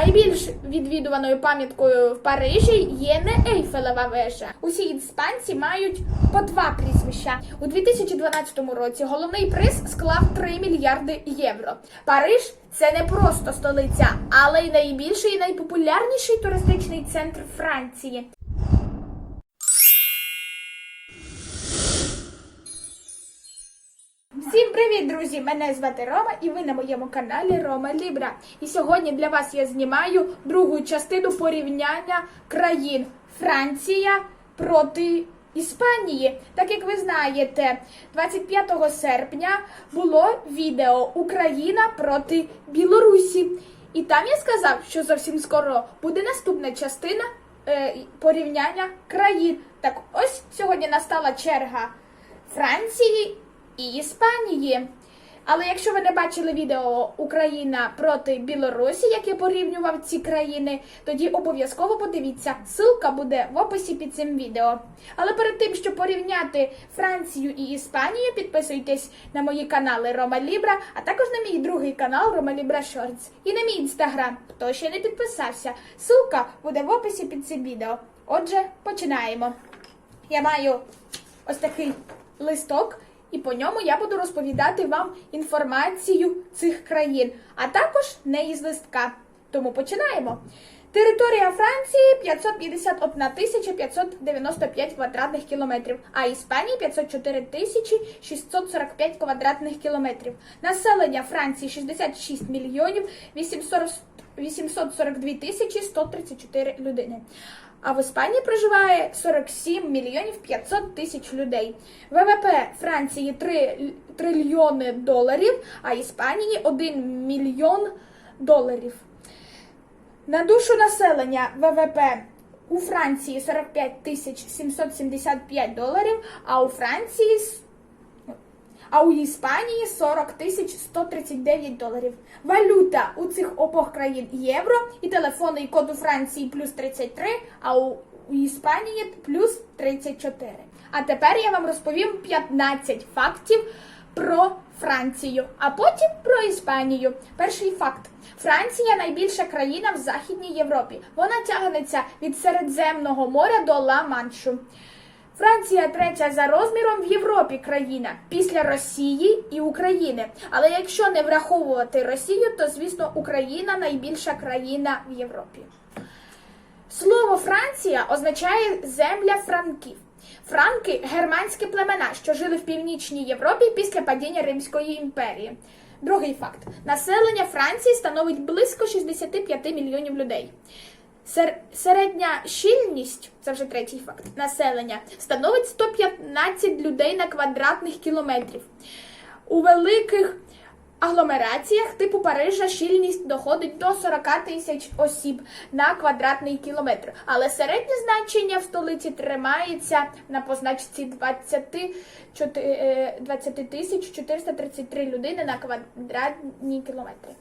Найбільш відвідуваною пам'яткою в Парижі є не Ейфелева вежа. Усі іспанці мають по два прізвища. У 2012 році головний приз склав 3 мільярди євро. Париж це не просто столиця, але й найбільший і найпопулярніший туристичний центр Франції. Привіт, друзі! Мене звати Рома, і ви на моєму каналі Рома Лібра. І сьогодні для вас я знімаю другу частину порівняння країн Франція проти Іспанії. Так як ви знаєте, 25 серпня було відео Україна проти Білорусі. І там я сказав, що зовсім скоро буде наступна частина е, порівняння країн. Так ось сьогодні настала черга Франції і Іспанії. Але якщо ви не бачили відео Україна проти Білорусі, як я порівнював ці країни, тоді обов'язково подивіться. Ссылка буде в описі під цим відео. Але перед тим, щоб порівняти Францію і Іспанію, підписуйтесь на мої канали Рома Лібра, а також на мій другий канал Рома Лібра Шортс і на мій інстаграм. Хто ще не підписався, ссылка буде в описі під цим відео. Отже, починаємо. Я маю ось такий листок, і по ньому я буду розповідати вам інформацію цих країн, а також не із листка. Тому починаємо. Територія Франції 551 тисяча 595 квадратних кілометрів, а Іспанії 504 тисячі 645 квадратних кілометрів. Населення Франції 66 мільйонів 842 тисячі 134 людини. А в Іспанії проживає 47 мільйонів 500 тисяч людей. ВВП Франції 3 трильйони доларів, а Іспанії 1 мільйон доларів. На душу населення ВВП у Франції 45 тисяч 775 доларів, а у Франції а у Іспанії 40 тисяч 139 доларів. Валюта у цих обох країн євро і телефонний код у Франції плюс 33, а у, Іспанії плюс 34. А тепер я вам розповім 15 фактів про Францію, а потім про Іспанію. Перший факт: Франція найбільша країна в Західній Європі. Вона тягнеться від Середземного моря до Ла-Маншу. Франція третя за розміром в Європі країна після Росії і України. Але якщо не враховувати Росію, то звісно Україна найбільша країна в Європі. Слово Франція означає земля франків. Франки германські племена, що жили в північній Європі після падіння Римської імперії. Другий факт: населення Франції становить близько 65 мільйонів людей. Сер- Середня щільність, це вже третій факт, населення становить 115 людей на квадратних кілометрів. У великих агломераціях типу Парижа щільність доходить до 40 тисяч осіб на квадратний кілометр. Але середнє значення в столиці тримається на позначці 20 чотир- е, 20 тисяч 433 людини на квадратні кілометри.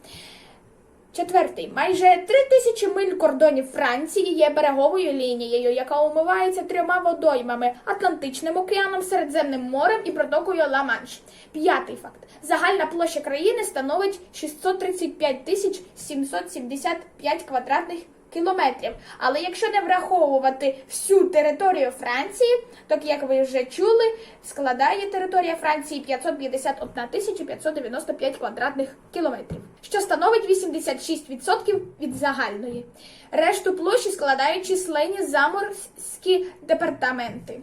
Четвертий. Майже три тисячі миль кордонів Франції є береговою лінією, яка умивається трьома водоймами Атлантичним океаном, Середземним морем і протокою Ла-Манш. П'ятий факт. Загальна площа країни становить 635 тисяч 775 квадратних кілометрів. Але якщо не враховувати всю територію Франції, то, як ви вже чули, складає територія Франції 551 тисяча 595 квадратних кілометрів, що становить 86% від загальної. Решту площі складають численні заморські департаменти.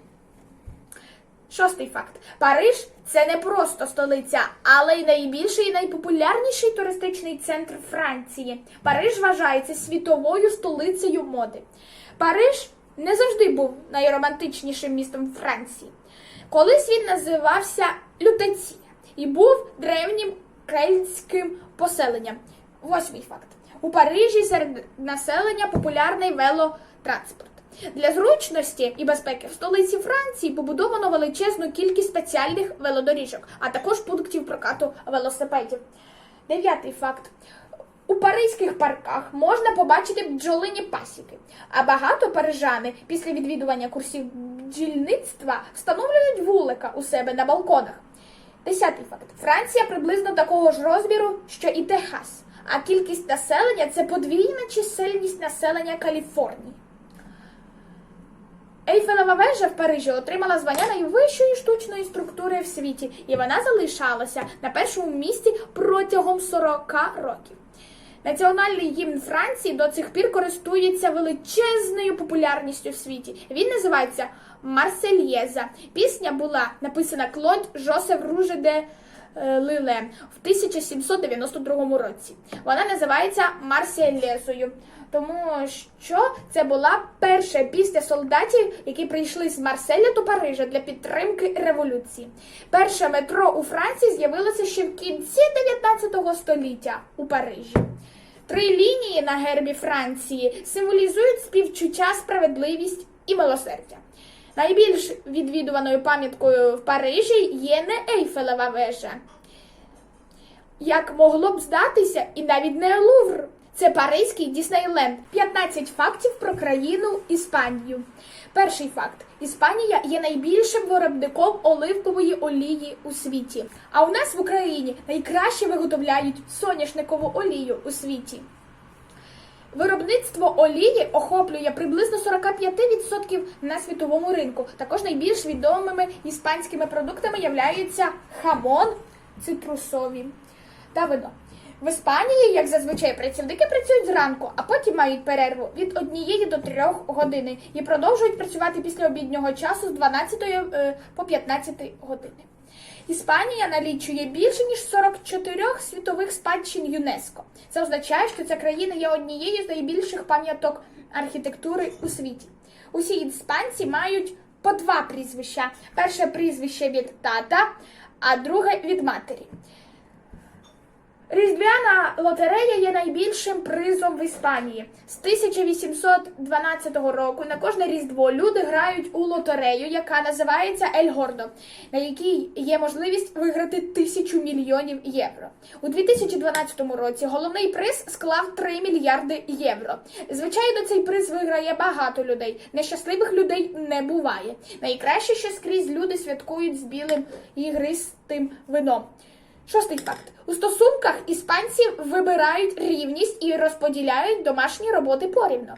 Шостий факт: Париж це не просто столиця, але й найбільший і найпопулярніший туристичний центр Франції. Париж вважається світовою столицею моди. Париж не завжди був найромантичнішим містом Франції. Колись він називався Лютеція і був древнім кельтським поселенням. Восьмий факт: у Парижі серед населення популярний велотранспорт. Для зручності і безпеки в столиці Франції побудовано величезну кількість спеціальних велодоріжок, а також пунктів прокату велосипедів. Дев'ятий факт. У паризьких парках можна побачити бджолині пасіки, а багато парижани після відвідування курсів бджільництва встановлюють вулика у себе на балконах. Десятий факт. Франція приблизно такого ж розміру, що і Техас. А кількість населення це подвійна чисельність населення Каліфорнії. Ейфелева вежа в Парижі отримала звання найвищої штучної структури в світі, і вона залишалася на першому місці протягом 40 років. Національний гімн Франції до цих пір користується величезною популярністю в світі. Він називається Марсельєза. Пісня була написана Клод Жосеф Руже де е, Лиле в 1792 році. Вона називається Марсельєзою, тому що це була перша пісня солдатів, які прийшли з Марселя до Парижа для підтримки революції. Перше метро у Франції з'явилося ще в кінці 19 століття у Парижі. Три лінії на гербі Франції символізують співчуття, справедливість і милосердя. Найбільш відвідуваною пам'яткою в Парижі є не Ейфелева вежа. Як могло б здатися, і навіть не Лувр. Це Паризький Діснейленд. 15 фактів про країну Іспанію. Перший факт: Іспанія є найбільшим виробником оливкової олії у світі. А у нас в Україні найкраще виготовляють соняшникову олію у світі. Виробництво олії охоплює приблизно 45% на світовому ринку. Також найбільш відомими іспанськими продуктами являються хамон, цитрусові та вино. В Іспанії, як зазвичай, працівники працюють зранку, а потім мають перерву від 1 до 3 години і продовжують працювати після обіднього часу з 12 е, по 15 години. Іспанія налічує більше ніж 44 світових спадщин ЮНЕСКО. Це означає, що ця країна є однією з найбільших пам'яток архітектури у світі. Усі іспанці мають по два прізвища: перше прізвище від тата, а друге від матері. Різдвяна лотерея є найбільшим призом в Іспанії. З 1812 року на кожне різдво люди грають у лотерею, яка називається Ель Гордо, на якій є можливість виграти тисячу мільйонів євро. У 2012 році головний приз склав 3 мільярди євро. Звичайно, цей приз виграє багато людей. Нещасливих людей не буває. Найкраще, що скрізь люди святкують з білим ігристим вином. Шостий факт: у стосунках іспанці вибирають рівність і розподіляють домашні роботи порівно.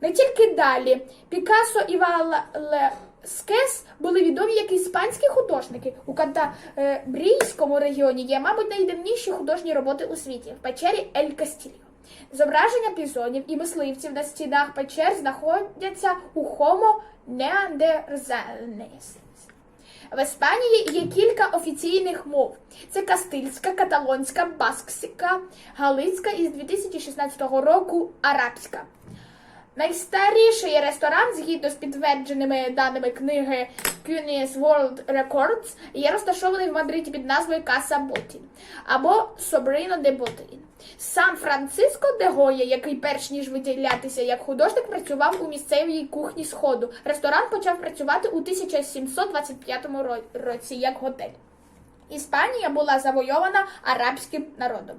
Не тільки далі Пікассо і Валескес були відомі як іспанські художники. У Кантабрійському регіоні є, мабуть, найдавніші художні роботи у світі в печері Ель Кастільо. Зображення пізонів і мисливців на стінах печер знаходяться у Homo neanderthalensis. В Іспанії є кілька офіційних мов: це кастильська, каталонська, баскська, галицька і з 2016 року арабська. Найстаріший ресторан, згідно з підтвердженими даними книги Guinness World Records, є розташований в Мадриді під назвою Casa Botin або Sobrino de Botin. Сам Франциско де Гоя, який перш ніж виділятися як художник, працював у місцевій кухні Сходу. Ресторан почав працювати у 1725 ро- році як готель. Іспанія була завойована арабським народом.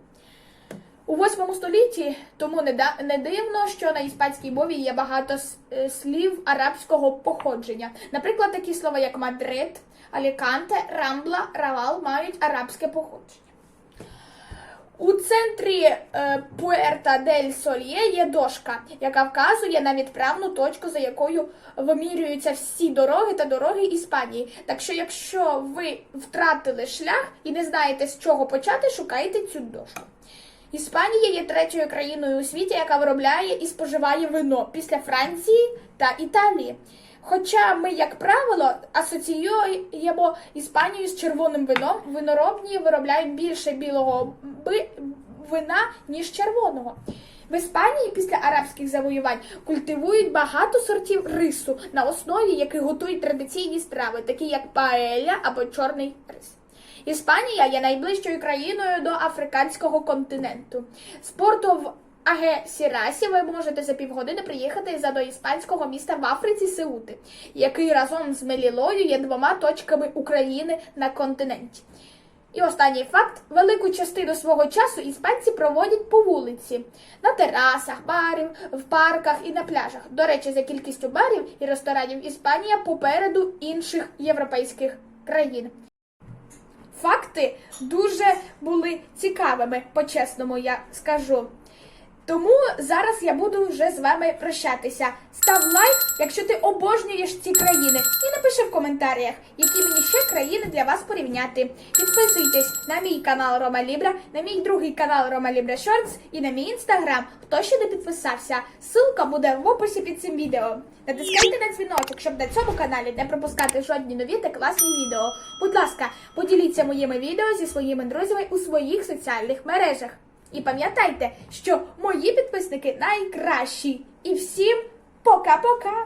У 8 столітті тому не, дивно, що на іспанській мові є багато е, слів арабського походження. Наприклад, такі слова, як Мадрид, Аліканте, Рамбла, Равал мають арабське походження. У центрі е, Пуерта дель Сольє є дошка, яка вказує на відправну точку, за якою вимірюються всі дороги та дороги Іспанії. Так що, якщо ви втратили шлях і не знаєте з чого почати, шукайте цю дошку. Іспанія є третьою країною у світі, яка виробляє і споживає вино після Франції та Італії. Хоча ми, як правило, асоціюємо Іспанію з червоним вином, виноробні виробляють більше білого вина, ніж червоного. В Іспанії після арабських завоювань культивують багато сортів рису, на основі яких готують традиційні страви, такі як паеля або чорний рис. Іспанія є найближчою країною до африканського континенту. З порту в Аге Сірасі ви можете за півгодини приїхати за до іспанського міста в Африці Сеути, який разом з Мелілою є двома точками України на континенті. І останній факт: велику частину свого часу іспанці проводять по вулиці, на терасах, барів, в парках і на пляжах. До речі, за кількістю барів і ресторанів Іспанія попереду інших європейських країн. Факти дуже були цікавими, по-чесному я скажу. Тому зараз я буду вже з вами прощатися. Став лайк, якщо ти обожнюєш ці країни, і напиши в коментарях, які мені ще країни для вас порівняти. Підписуйтесь на мій канал Рома Лібра, на мій другий канал Рома Лібра Шортс і на мій інстаграм. Хто ще не підписався, ссылка буде в описі під цим відео. Натискайте на дзвіночок, щоб на цьому каналі не пропускати жодні нові та класні відео. Будь ласка, поділіться моїми відео зі своїми друзями у своїх соціальних мережах. І пам'ятайте, що мої підписники найкращі. І всім пока-пока!